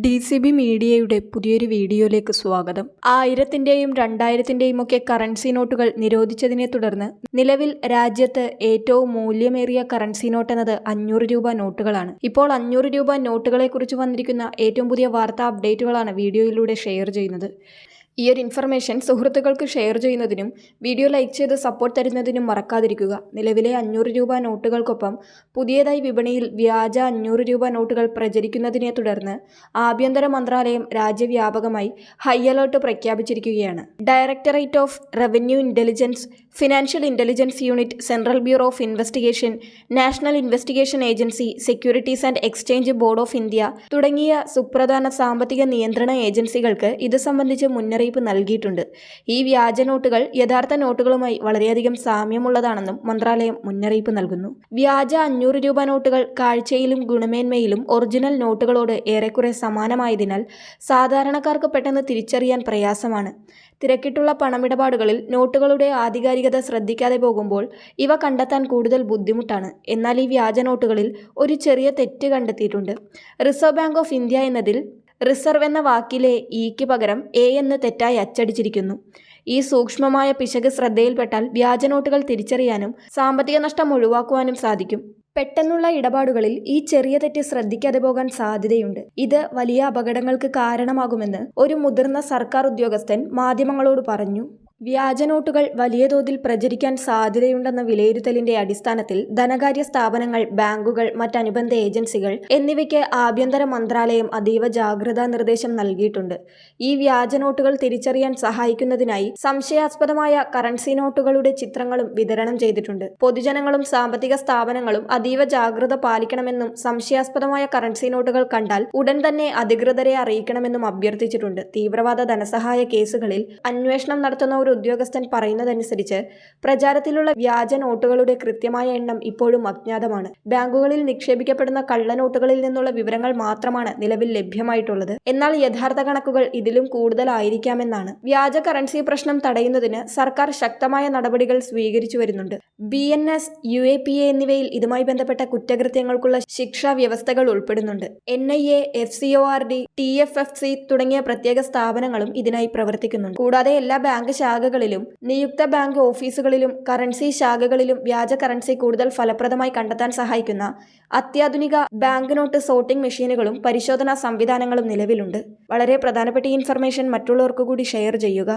D C B മീഡിയയുടെ പുതിയൊരു വീഡിയോയിലേക്ക് സ്വാഗതം. ആയിരത്തിന്റെയും രണ്ടായിരത്തിന്റെയും ഒക്കെ കറൻസി നോട്ടുകൾ നിരോധിച്ചതിനെ തുടർന്ന് നിലവിൽ രാജ്യത്ത് ഏറ്റവും മൂല്യമേറിയ കറൻസി നോട്ട് എന്നത് അഞ്ഞൂറ് രൂപ നോട്ടുകളാണ്. ഇപ്പോൾ അഞ്ഞൂറ് രൂപ നോട്ടുകളെക്കുറിച്ച് വന്നിരിക്കുന്ന ഏറ്റവും പുതിയ വാർത്താ അപ്ഡേറ്റുകളാണ് വീഡിയോയിലൂടെ ഷെയർ ചെയ്യുന്നത്. ഈ ഒരു ഇൻഫർമേഷൻ സുഹൃത്തുക്കൾക്ക് ഷെയർ ചെയ്യുന്നതിനും വീഡിയോ ലൈക്ക് ചെയ്ത് സപ്പോർട്ട് തരുന്നതിനും മറക്കാതിരിക്കുക. നിലവിലെ അഞ്ഞൂറ് രൂപ നോട്ടുകൾക്കൊപ്പം പുതിയതായി വിപണിയിൽ വ്യാജ അഞ്ഞൂറ് രൂപ നോട്ടുകൾ പ്രചരിക്കുന്നതിനെ തുടർന്ന് ആഭ്യന്തര മന്ത്രാലയം രാജ്യവ്യാപകമായി ഹൈ അലേർട്ട് പ്രഖ്യാപിച്ചിരിക്കുകയാണ്. Directorate of revenue intelligence financial intelligence unit central bureau of investigation national investigation agency securities and exchange board of India തുടങ്ങിയ സുപ്രധാന സാമ്പത്തിക നിയന്ത്രണ ഏജൻസികൾക്ക് ഇത് സംബന്ധിച്ച് മുന്നറിയിപ്പ് നൽകിയിട്ടുണ്ട്. ഈ വ്യാജ നോട്ടുകൾ യഥാർത്ഥ നോട്ടുകളുമായി വളരെയധികം സാമ്യമുള്ളതാണെന്നും മന്ത്രാലയം മുന്നറിയിപ്പ് നൽകുന്നു. വ്യാജ അഞ്ഞൂറ് രൂപ നോട്ടുകൾ കാഴ്ചയിലും ഗുണമേന്മയിലും ഒറിജിനൽ നോട്ടുകളോട് ഏറെക്കുറെ സമാനമായതിനാൽ സാധാരണക്കാർക്ക് പെട്ടെന്ന് തിരിച്ചറിയാൻ പ്രയാസമാണ്. തിരക്കിട്ടുള്ള പണമിടപാടുകളിൽ നോട്ടുകളുടെ ആധികാരികത ശ്രദ്ധിക്കാതെ പോകുമ്പോൾ ഇവ കണ്ടെത്താൻ കൂടുതൽ ബുദ്ധിമുട്ടാണ്. എന്നാൽ ഈ വ്യാജ നോട്ടുകളിൽ ഒരു ചെറിയ തെറ്റ് കണ്ടെത്തിയിട്ടുണ്ട്. റിസർവ് ബാങ്ക് ഓഫ് ഇന്ത്യ എന്നതിൽ റിസർവ് എന്ന വാക്കിലെ ഇക്ക് പകരം എ എന്ന് തെറ്റായി അച്ചടിച്ചിരിക്കുന്നു. ഈ സൂക്ഷ്മമായ പിശക് ശ്രദ്ധയിൽപ്പെട്ടാൽ വ്യാജ നോട്ടുകൾ തിരിച്ചറിയാനും സാമ്പത്തിക നഷ്ടം ഒഴിവാക്കുവാനും സാധിക്കും. പെട്ടെന്നുള്ള ഇടപാടുകളിൽ ഈ ചെറിയ തെറ്റ് ശ്രദ്ധിക്കാതെ പോകാൻ സാധ്യതയുണ്ട്. ഇത് വലിയ അപകടങ്ങൾക്ക് കാരണമാകുമെന്ന് ഒരു മുതിർന്ന സർക്കാർ ഉദ്യോഗസ്ഥൻ മാധ്യമങ്ങളോട് പറഞ്ഞു. വ്യാജ നോട്ടുകൾ വലിയ തോതിൽ പ്രചരിക്കാൻ സാധ്യതയുണ്ടെന്ന വിലയിരുത്തലിന്റെ അടിസ്ഥാനത്തിൽ ധനകാര്യ സ്ഥാപനങ്ങൾ ബാങ്കുകൾ മറ്റനുബന്ധ ഏജൻസികൾ എന്നിവയ്ക്ക് ആഭ്യന്തര മന്ത്രാലയം അതീവ ജാഗ്രതാ നിർദ്ദേശം നൽകിയിട്ടുണ്ട്. ഈ വ്യാജ നോട്ടുകൾ തിരിച്ചറിയാൻ സഹായിക്കുന്നതിനായി സംശയാസ്പദമായ കറൻസി നോട്ടുകളുടെ ചിത്രങ്ങളും വിതരണം ചെയ്തിട്ടുണ്ട്. പൊതുജനങ്ങളും സാമ്പത്തിക സ്ഥാപനങ്ങളും അതീവ ജാഗ്രത പാലിക്കണമെന്നും സംശയാസ്പദമായ കറൻസി നോട്ടുകൾ കണ്ടാൽ ഉടൻ തന്നെ അധികൃതരെ അറിയിക്കണമെന്നും അഭ്യർത്ഥിച്ചിട്ടുണ്ട്. തീവ്രവാദ ധനസഹായ കേസുകളിൽ അന്വേഷണം നടത്തുന്ന ഒരു ഉദ്യോഗസ്ഥൻ പറയുന്നതനുസരിച്ച് പ്രചാരത്തിലുള്ള വ്യാജ നോട്ടുകളുടെ കൃത്യമായ എണ്ണം ഇപ്പോഴും അജ്ഞാതമാണ്. ബാങ്കുകളിൽ നിക്ഷേപിക്കപ്പെടുന്ന കള്ളനോട്ടുകളിൽ നിന്നുള്ള വിവരങ്ങൾ മാത്രമാണ് നിലവിൽ ലഭ്യമായിട്ടുള്ളത്. എന്നാൽ യഥാർത്ഥ കണക്കുകൾ ഇതിലും കൂടുതലായിരിക്കാമെന്നാണ്. വ്യാജ കറൻസി പ്രശ്നം തടയുന്നതിന് സർക്കാർ ശക്തമായ നടപടികൾ സ്വീകരിച്ചു വരുന്നുണ്ട്. B N S U A P A എന്നിവയിൽ ഇതുമായി ബന്ധപ്പെട്ട കുറ്റകൃത്യങ്ങൾക്കുള്ള ശിക്ഷാ വ്യവസ്ഥകൾ ഉൾപ്പെടുന്നുണ്ട്. N I A F C O R D T F F C തുടങ്ങിയ പ്രത്യേക സ്ഥാപനങ്ങളും ഇതിനായി പ്രവർത്തിക്കുന്നുണ്ട്. കൂടാതെ എല്ലാ ബാങ്ക് ശാഖകളിലും നിയുക്ത ബാങ്ക് ഓഫീസുകളിലും കറൻസി ശാഖകളിലും വ്യാജ കറൻസി കൂടുതൽ ഫലപ്രദമായി കണ്ടെത്താൻ സഹായിക്കുന്ന അത്യാധുനിക ബാങ്ക് നോട്ട് സോർട്ടിംഗ് മെഷീനുകളും പരിശോധനാ സംവിധാനങ്ങളും നിലവിലുണ്ട്. വളരെ പ്രധാനപ്പെട്ട ഇൻഫർമേഷൻ മറ്റുള്ളവർക്ക് കൂടി ഷെയർ ചെയ്യുക.